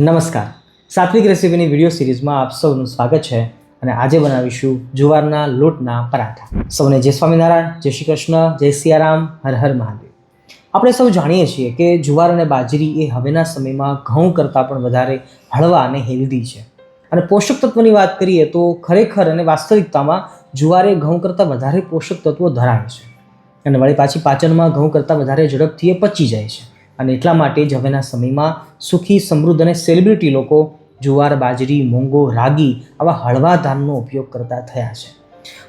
નમસ્કાર. સાત્વિક રેસીપીની વીડિયો સિરીઝમાં આપ સૌનું સ્વાગત છે અને આજે બનાવીશું જુવારના લોટના પરાઠા. સૌને જય સ્વામિનારાયણ, જય શ્રી કૃષ્ણ, જય સિયારામ, હર હર મહાદેવ. આપણે સૌ જાણીએ છીએ કે જુવાર અને બાજરી એ હવેના સમયમાં ઘઉં કરતાં પણ વધારે હળવા અને હેલ્ધી છે. અને પોષક તત્વની વાત કરીએ તો ખરેખર અને વાસ્તવિકતામાં જુવારે ઘઉં કરતાં વધારે પોષક તત્વો ધરાવે છે. અને વળી પાછી પાચનમાં ઘઉં કરતાં વધારે ઝડપથી એ પચી જાય છે. અને એટલા માટે જ હવેના સમયમાં સુખી, સમૃદ્ધ અને સેલિબ્રિટી લોકો જુવાર, બાજરી મૂંગો રાગી આવા હળવા ધાનનો ઉપયોગ કરતા થયા છે.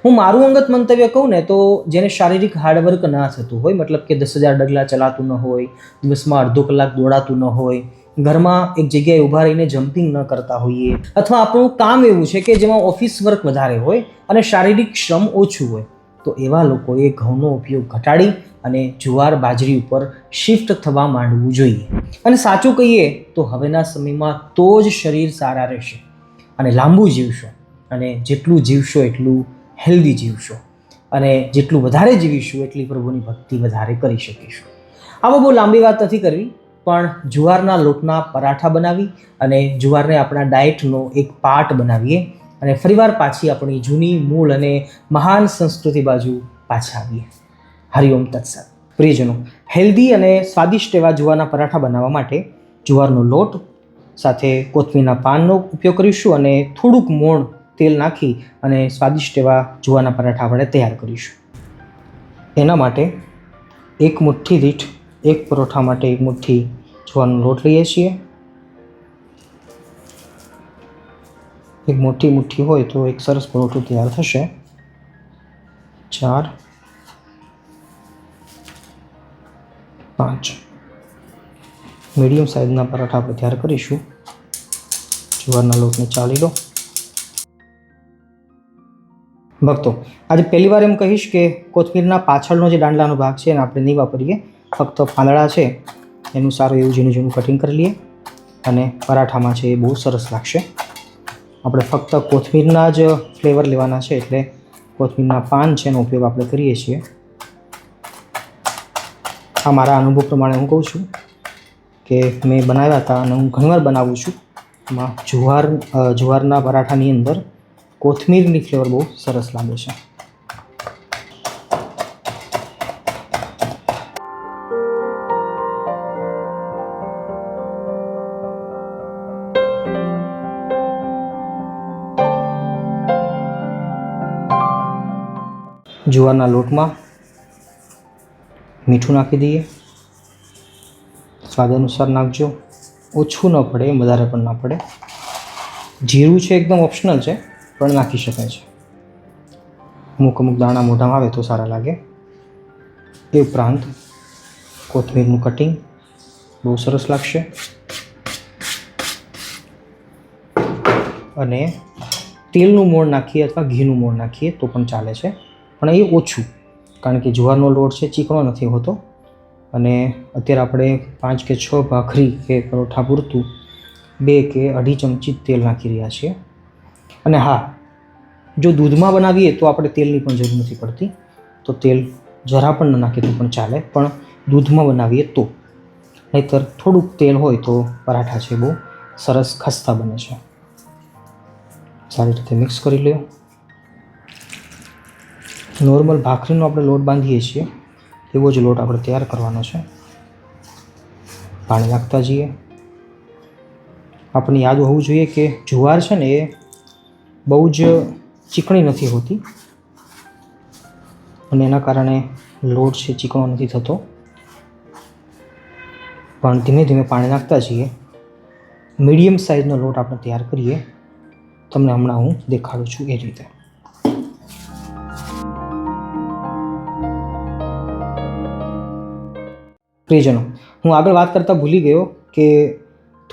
હું મારું અંગત મંતવ્ય કહું ને તો જેને શારીરિક હાર્ડવર્ક ના થતું હોય, મતલબ કે દસ હજાર ડગલા ચલાતું ન હોય, દિવસમાં અડધો કલાક દોડાતું ન હોય, ઘરમાં એક જગ્યાએ ઊભા રહીને જમ્પિંગ ન કરતા હોઈએ, અથવા આપણું કામ એવું છે કે જેમાં ઓફિસ વર્ક વધારે હોય અને શારીરિક શ્રમ ઓછું હોય. તો એવા લોકોએ ઘઉંનો ઉપયોગ ઘટાડી અને જુવાર બાજરી ઉપર શિફ્ટ થવા માંડવું જોઈએ. અને સાચું કહીએ તો હવેના સમયમાં તો જ શરીર સારા રહેશે અને લાંબુ જીવશો અને જેટલું જીવશો એટલું હેલ્ધી જીવશો અને જેટલું વધારે જીવીશું એટલી પ્રભુની ભક્તિ વધારે કરી શકીશું. આવો બહુ લાંબી વાત નથી કરવી, પણ જુવારના લોટના પરાઠા બનાવી અને જુવારને આપણા ડાયટનો એક પાર્ટ બનાવીએ. અને ફરીવાર પાછી આપણી જૂની મૂળ અને મહાન સંસ્કૃતિ બાજુ પાછા આવીએ. હરિઓમ તત્સત. પ્રિયજનો હેલ્ધી અને સ્વાદિષ્ટ એવા જુવારના પરાઠા બનાવવા માટે જુવારનો લોટ, સાથે કોથમીરના પાનનો ઉપયોગ કરીશું અને થોડુંક મોણ તેલ નાખી અને સ્વાદિષ્ટ એવા જુવારના પરાઠા આપણે તૈયાર કરીશું. એના માટે એક મુઠ્ઠી દીઠ એક પરોઠા માટે એક મુઠ્ઠી જુવારનો લોટ લઈએ છીએ. એક મોટી મુઠ્ઠી હોય તો એક સરસ પરોઠું તૈયાર થશે. ચાર, પાંચ. મીડિયમ સાઇઝના પરાઠા આપણે તૈયાર કરીશું. જુવારના લોટને ચાલી લો. ભક્તો, આજે પહેલી વાર એમ કહીશ કે કોથમીરના પાછળનો જે દાંડલાનો ભાગ છે એને આપણે નહીં વાપરીએ. ફક્ત પાંદડા છે, એનું સારું એવું ઝીણું ઝીણું કટિંગ કરી લઈએ અને પરાઠામાં છે એ બહુ સરસ લાગશે. આપણે ફક્ત કોથમીરના જ ફ્લેવર લેવાના છે એટલે કોથમીરના પાન છે એનો ઉપયોગ આપણે કરીએ છીએ. આ મારા અનુભવ પ્રમાણે હું કહું છું કે મેં બનાવ્યા હતા અને હું ઘણીવાર બનાવું છું. એમાં જુવાર જુવારના પરાઠાની અંદર કોથમીરની ફ્લેવર બહુ સરસ લાગે છે. જુવારના લોટમાં મીઠું નાખી દઈએ. સ્વાદ અનુસાર નાખજો. ઓછું ન પડે વધારે પણ ના પડે. જીરું છે એકદમ ઓપ્શનલ છે, પણ નાખી શકાય છે. અમુક અમુક દાણા મોઢામાં આવે તો સારા લાગે. એ ઉપરાંત કોથમીરનું કટિંગ બહુ સરસ લાગશે. અને તેલનું મોણ નાખીએ અથવા ઘીનું મોણ નાખીએ તો પણ ચાલે છે. પણ એ ઓછું, કારણ કે જુવારનો લોટ છે, ચીકણો નથી હોતો. અને અત્યારે આપણે પાંચ કે છ ભાખરી કે પરોઠા પૂરતું, બે કે અઢી ચમચી તેલ નાખી રહ્યા છીએ. અને હા, જો દૂધમાં બનાવીએ તો આપણે તેલની પણ જરૂર નથી પડતી. તો તેલ જરા પણ ન નાખીએ તો પણ ચાલે, પણ દૂધમાં બનાવીએ તો. નહીતર થોડુંક તેલ હોય તો પરાઠા છે બહુ સરસ ખસ્તા બને છે. સારી રીતે મિક્સ કરી લો નોર્મલ ભાખરીનો આપણે લોટ બાંધીએ છીએ, એવો જ લોટ આપણે તૈયાર કરવાનો છે. પાણી નાખતા જઈએ. આપણને યાદ હોવું જોઈએ કે જુવાર છે ને એ બહુ જ ચીકણી નથી હોતી. અને એના કારણે લોટ છે ચીકણો નથી થતો. પણ ધીમે ધીમે પાણી નાખતા જઈએ. મીડિયમ સાઇઝનો લોટ આપણે તૈયાર કરીએ. તમને હમણાં હું દેખાડું છું એ રીતે. પ્રિયજનો. હું આગળ વાત કરતાં ભૂલી ગયો કે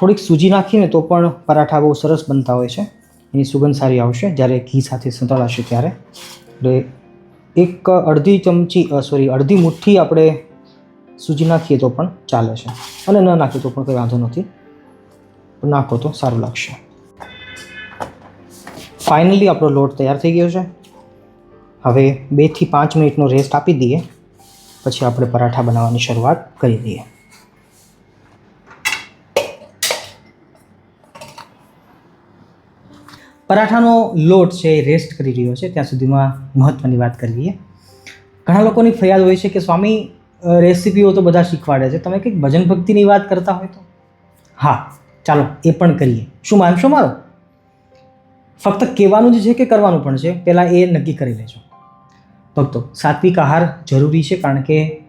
થોડીક સૂજી નાખીને તો પણ પરાઠા બહુ સરસ બનતા હોય છે. એની સુગંધ સારી આવશે જ્યારે ઘી સાથે સંતળાશે ત્યારે. એટલે એક અડધી ચમચી સોરી અડધી મુઠ્ઠી આપણે સૂજી નાખીએ તો પણ ચાલે છે. અને ન નાખીએ તો પણ કંઈ વાંધો નથી. નાખો તો સારું લાગશે. ફાઇનલી આપણો લોટ તૈયાર થઈ ગયો છે. હવે બેથી પાંચ મિનિટનો રેસ્ટ આપી દઈએ. પછી આપણે પરાઠા બનાવવાની શરૂઆત કરી દઈએ. પરાઠાનો લોટ છે એ રેસ્ટ કરી રહ્યો છે. ત્યાં સુધીમાં મહત્ત્વની વાત કરીએ ઘણા લોકોની ફરિયાદ હોય છે કે, સ્વામી રેસીપીઓ તો બધા શીખવાડે છે. તમે કંઈક ભજન ભક્તિની વાત કરતા હોય તો? હા, ચાલો, એ પણ કરીએ. શું માનશો મારો? ફક્ત કહેવાનું જ છે કે કરવાનું પણ છે? પહેલાં એ નક્કી કરી લેજો. ભક્તો, સાત્વિક આહાર જરૂરી છે કારણ કે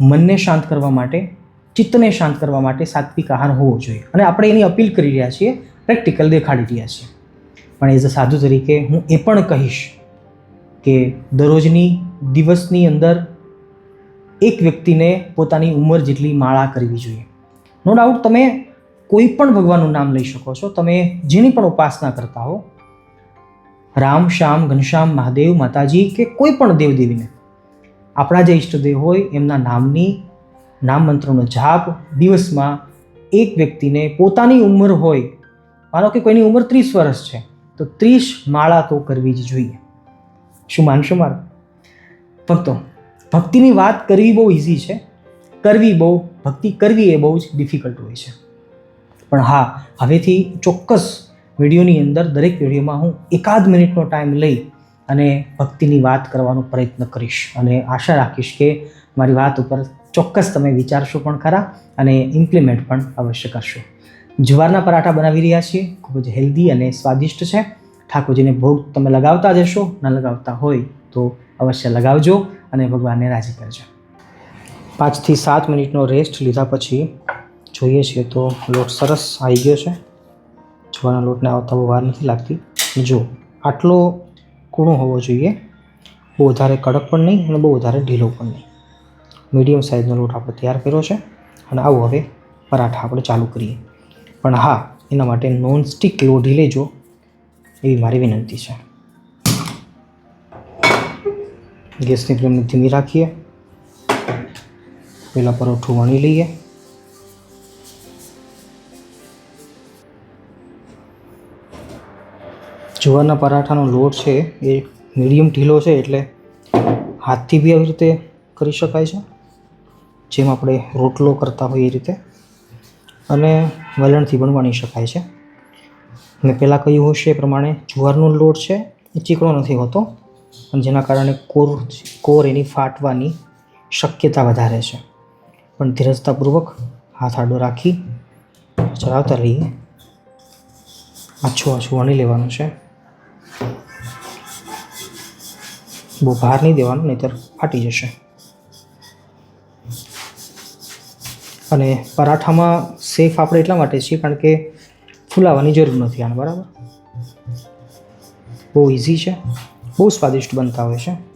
મનને શાંત કરવા માટે, ચિત્તને શાંત કરવા માટે સાત્વિક આહાર હોવો જોઈએ. અને આપણે એની અપીલ કરી રહ્યા છીએ, પ્રેક્ટિકલ દેખાડી રહ્યા છીએ. પણ એઝ અ સાધુ તરીકે હું એ પણ કહીશ કે દરરોજની, દિવસની અંદર એક વ્યક્તિને પોતાની ઉંમર જેટલી માળા કરવી જોઈએ. નો ડાઉટ તમે કોઈ પણ ભગવાનનું નામ લઈ શકો છો. તમે જેની પણ ઉપાસના કરતા હો રામ, શ્યામ, ઘનશ્યામ, મહાદેવ, માતાજી કે કોઈ પણ દેવદેવીને. આપણા જે ઈષ્ટદેવ હોય, એમના નામની, નામ મંત્રનો જાપ દિવસમાં એક વ્યક્તિને પોતાની ઉંમર હોય, માનો કે કોઈની ઉંમર ત્રીસ વર્ષ છે, તો ત્રીસ માળા તો કરવી જ જોઈએ. શું માનશો મારું? ભક્તો, ભક્તિની વાત કરવી બહુ ઇઝી છે. કરવી બહુ, ભક્તિ કરવી એ બહુ જ ડિફિકલ્ટ હોય છે. પણ હા, હવેથી ચોક્કસ વિડીયોની અંદર દરેક વિડીયોમાં હું એકાદ મિનિટનો ટાઈમ લઈ અને ભક્તિની વાત કરવાનો પ્રયત્ન કરીશ. અને આશા રાખીશ કે મારી વાત ઉપર ચોક્કસ તમે વિચારશો પણ ખરા અને ઇમ્પ્લિમેન્ટ પણ અવશ્ય કરશો. જુવારના પરાઠા બનાવી રહ્યા છીએ. ખૂબ જ હેલ્ધી અને સ્વાદિષ્ટ છે. ઠાકોરજીને ભોગ તમે લગાવતા જશો ન લગાવતા હોય તો અવશ્ય લગાવજો અને ભગવાનને રાજી કરજો. પાંચથી સાત મિનિટનો રેસ્ટ લીધા પછી જોઈએ છીએ તો લોટ સરસ આવી ગયો છે. જુવારના લોટને આવતા બહુ વાર નથી લાગતી. જો, આટલો કૂણો હોવો જોઈએ. બહુ વધારે કડક પણ નહીં અને બહુ વધારે ઢીલો પણ નહીં. મીડિયમ સાઇઝનો લોટ આપણે તૈયાર કર્યો છે. અને આવું હવે પરાઠા આપણે ચાલુ કરીએ. પણ હા, એના માટે નોન સ્ટિક લોઢી લેજો એવી મારી વિનંતી છે. ગેસની ફ્લેમને ધીમી રાખીએ. પહેલાં પરોઠું વણી લઈએ. જુવારના પરાઠાનો લોટ છે એ મીડિયમ ઢીલો છે એટલે હાથથી બી આવી રીતે કરી શકાય છે, જેમ આપણે રોટલો કરતા હોઈએ એ રીતે. અને વલણથી પણ વણી શકાય છે. મેં પહેલાં કહ્યું હશે એ પ્રમાણે જુવારનો લોટ છે એ ચીકણો નથી હોતો અને જેના કારણે કોર કોર એની ફાટવાની શક્યતા વધારે છે. પણ ધીરજતાપૂર્વક હાથ આડો રાખી, ચલાવતા રહીએ. આછું આછું વણી લેવાનું છે. બહુ ભાર નહીં દેવાનું, નહીંતર ફાટી જશે. અને પરાઠામાં સેફ આપણે એટલા માટે છીએ, કારણ કે ફૂલાવાની જરૂર નથી આને, બરાબર? બહુ ઇઝી છે. બહુ સ્વાદિષ્ટ બનતા હોય છે.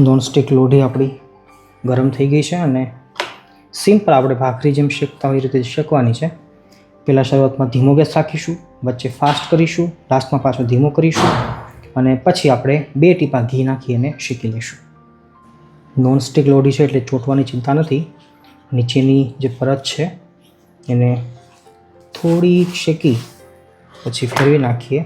નોનસ્ટિક લોઢી આપણી ગરમ થઈ ગઈ છે અને સિમ્પલ આપણે ભાખરી જેમ શેકતા હોય એ રીતે શેકવાની છે. પહેલાં શરૂઆતમાં ધીમો ગેસ રાખીશું, વચ્ચે ફાસ્ટ કરીશું લાસ્ટમાં પાછો ધીમો કરીશું અને પછી આપણે બે ટીપા ઘી નાખી અને શેકી લઈશું. નોનસ્ટિક લોઢી છે એટલે ચોંટવાની ચિંતા નથી. નીચેની જે પરત છે, એને થોડી શેકી, પછી ફેરવી નાખીએ.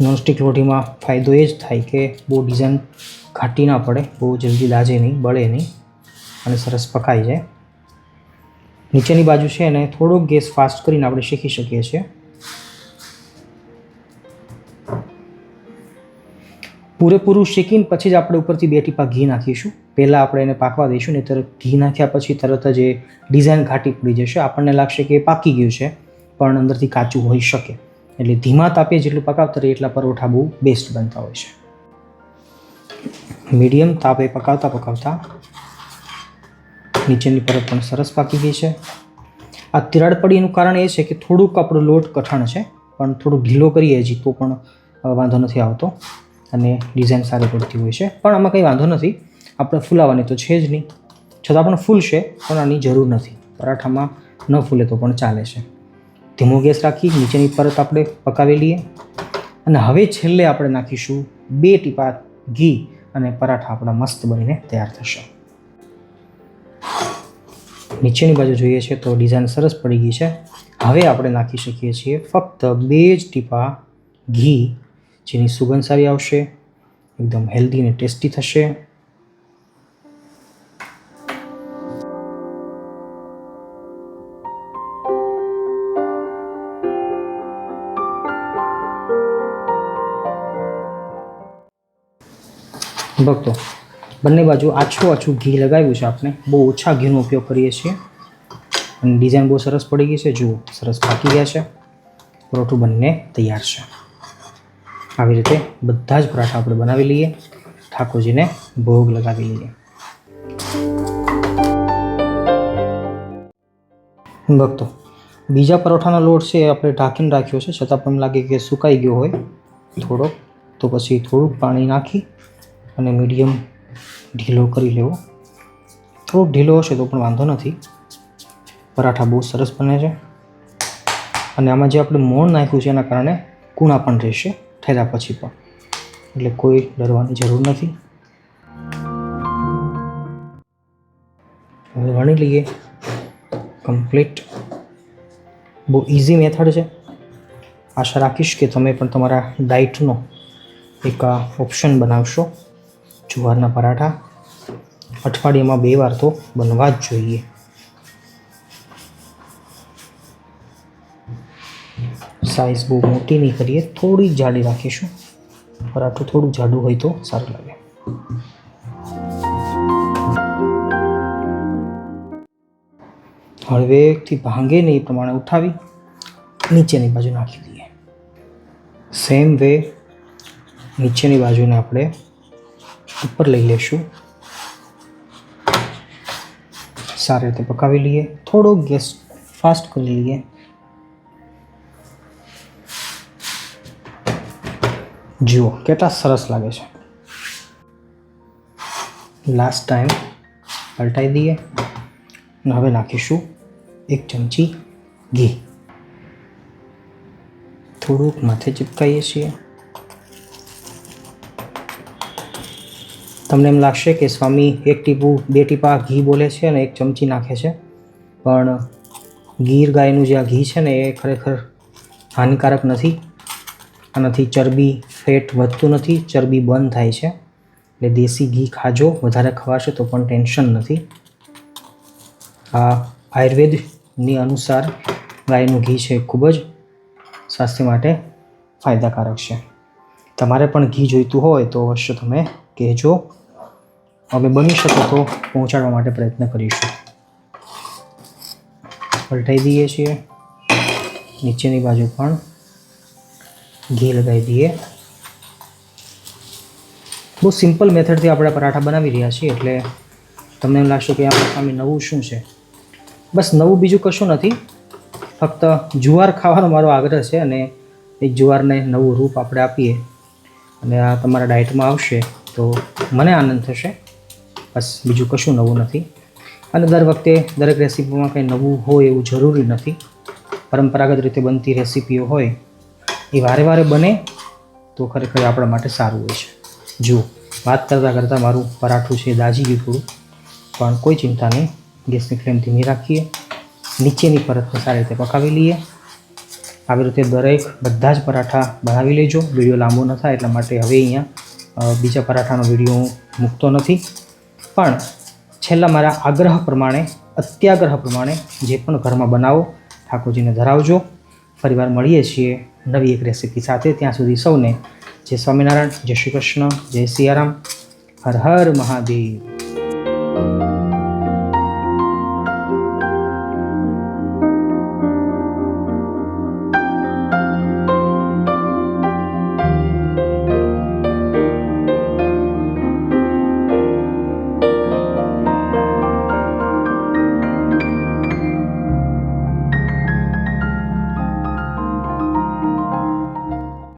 નોનસ્ટિક લોઢીમાં ફાયદો એ જ થાય કે બહુ ડિઝાઇન ઘાટી ના પડે, બહુ જલ્દી દાજે નહીં, બળે નહીં અને સરસ પકાઈ જાય. નીચેની બાજુ છે એને થોડોક ગેસ ફાસ્ટ કરીને આપણે શીખી શકીએ છીએ. પૂરેપૂરું શેકીને પછી જ આપણે ઉપરથી બે ટીપા ઘી નાખીશું. પહેલાં આપણે એને પાકવા દઈશું, નહીંતર ઘી નાખ્યા પછી તરત જ એ ડિઝાઇન ઘાટી પડી જશે. આપણને લાગશે કે એ પાકી ગયું છે, પણ અંદરથી કાચું હોઈ શકે. એટલે ધીમા તાપે જેટલું પકાવતા રહીએ એટલા પરોઠા બહુ બેસ્ટ બનતા હોય છે. મીડિયમ તાપે પકાવતા પકાવતા નીચેની પરત પણ સરસ પાકી ગઈ છે. આ તિરાડ પડી એનું કારણ એ છે કે થોડુંક આપણો લોટ કઠણ છે, પણ થોડું ઢીલો કરીએ હજી તો પણ વાંધો નથી આવતો અને ડિઝાઇન સારી પડતી હોય છે. પણ આમાં કંઈ વાંધો નથી, આપણે ફૂલાવાની તો છે જ નહીં. છતાં પણ ફૂલશે, પણ આની જરૂર નથી. પરાઠામાં ન ફૂલે તો પણ ચાલે છે. ધીમો ગેસ રાખી નીચેની પરત આપણે પકાવી લઈએ. અને હવે છેલ્લે આપણે નાખીશું બે ટીપા ઘી અને પરાઠા આપણા મસ્ત બનીને તૈયાર થશે. નીચેની બાજુ જોઈએ છે તો ડિઝાઇન સરસ પડી ગઈ છે. હવે આપણે નાખી શકીએ છીએ ફક્ત બે જ ટીપા ઘી, જેની સુગંધ સારી આવશે, એકદમ હેલ્ધી અને ટેસ્ટી થશે. ભક્તો બંને બાજુ આછું આછું ઘી લગાવ્યું છે આપણે. બહુ ઓછા ઘીનો ઉપયોગ કરીએ છીએ. અને ડિઝાઇન બહુ સરસ પડી ગઈ છે. જુઓ, સરસ પાકી ગયા છે. પરોઠું બંને તૈયાર છે. આવી રીતે બધા જ પરાઠા આપણે બનાવી લઈએ. ઠાકોરજીને ભોગ લગાવી લઈએ. ભક્તો, બીજા પરોઠાનો લોટ છે એ આપણે ઢાંકીને રાખ્યો છે. છતાં પણ લાગે કે સુકાઈ ગયો હોય થોડોક. તો પછી થોડુંક પાણી નાખી અને મીડિયમ ઢીલો કરી લેવો. થોડોક ઢીલો હશે તો પણ વાંધો નથી. પરાઠા બહુ સરસ બને છે. અને આમાં જે આપણે મોણ નાખ્યું છે એના કારણે કૂણા પણ રહેશે ઠેરા પછી પણ. એટલે કોઈ ડરવાની જરૂર નથી. હવે વણી લઈએ. કમ્પ્લીટ. બહુ ઇઝી મેથડ છે. આશા રાખીશ કે તમે પણ તમારા ડાયટનો એક ઓપ્શન બનાવશો. જુવારના પરાઠા. અઠવાડિયામાં બે વાર તો બનવા જ જોઈએ. સાઈઝ બહુ મોટી નહીં કરીએ, થોડી જાડી રાખીશું. પરાઠું થોડું જાડું હોય તો સારું લાગે. હળવેકથી ભાંગે નહીં એ પ્રમાણે ઉઠાવી નીચેની બાજુ નાખી દઈએ. સેમ વે નીચેની બાજુને આપણે ઉપર લઈ લેશું સારી રીતે પકાવી લઈએ થોડો ગેસ ફાસ્ટ કરી લઈએ જુઓ કેટલા સરસ લાગે છે લાસ્ટ ટાઈમ પલટાઈ દઈએ અને હવે નાખીશું એક ચમચી ઘી થોડુંક માથે ચિપકાઈએ છીએ તમને એમ લાગશે કે સ્વામી એક ટીપું, બે ટીપા ઘી બોલે છે અને એક ચમચી નાખે છે. પણ ગીર ગાયનું જે આ ઘી છે ને એ ખરેખર હાનિકારક નથી. આનાથી ચરબી, ફેટ વધતું નથી, ચરબી બંધ થાય છે. એટલે દેશી ઘી ખાજો, વધારે ખવાશે તો પણ ટેન્શન નથી. આ આયુર્વેદની અનુસાર ગાયનું ઘી છે ખૂબ જ સ્વાસ્થ્ય માટે ફાયદાકારક છે. તમારે પણ ઘી જોઈતું હોય તો અવશ્ય તમે કહેજો. અમે બની શકો તો પહોંચાડવા માટે પ્રયત્ન કરીશું. પલટાઈ દઈએ છીએ. નીચેની બાજુ પણ ઘી લગાવી દઈએ. બહુ સિમ્પલ મેથડથી આપણે પરાઠા બનાવી રહ્યા છીએ એટલે તમને એમ લાગશે કે આ સામે નવું શું છે? બસ નવું બીજું કશું નથી. ફક્ત જુવાર ખાવાનો મારો આગ્રહ છે અને એ જુવારને નવું રૂપ આપણે આપીએ. અને આ તમારા ડાયટમાં આવશે તો મને આનંદ થશે. બસ, બીજું કશું નવું નથી. અને દર વખતે દરેક રેસીપીમાં કંઈ નવું હોય એવું જરૂરી નથી. પરંપરાગત રીતે બનતી રેસીપીઓ હોય, એ વારે વારે બને તો ખરેખર આપણા માટે સારું હોય છે. જુઓ, વાત કરતાં કરતાં મારું પરાઠું છે દાજી ગયું થોડું. પણ કોઈ ચિંતા નહીં, ગેસની ફ્લેમ ધીમી રાખીએ. નીચેની પરતને સારી રીતે પકાવી લઈએ. આવી રીતે દરેક બધા જ પરાઠા બનાવી લેજો. વીડિયો લાંબો ન થાય એટલા માટે હવે અહીંયા બીજા પરાઠાનો વીડિયો હું મૂકતો નથી. પણ છેલ્લા મારા આગ્રહ પ્રમાણે, અત્યાગ્રહ પ્રમાણે જે પણ ઘરમાં બનાવો, ઠાકોરજીને ધરાવજો. ફરીવાર મળીએ છીએ નવી એક રેસીપી સાથે. ત્યાં સુધી સૌને જય સ્વામિનારાયણ, જય શ્રી કૃષ્ણ, જય સિયારામ. હર હર મહાદેવ.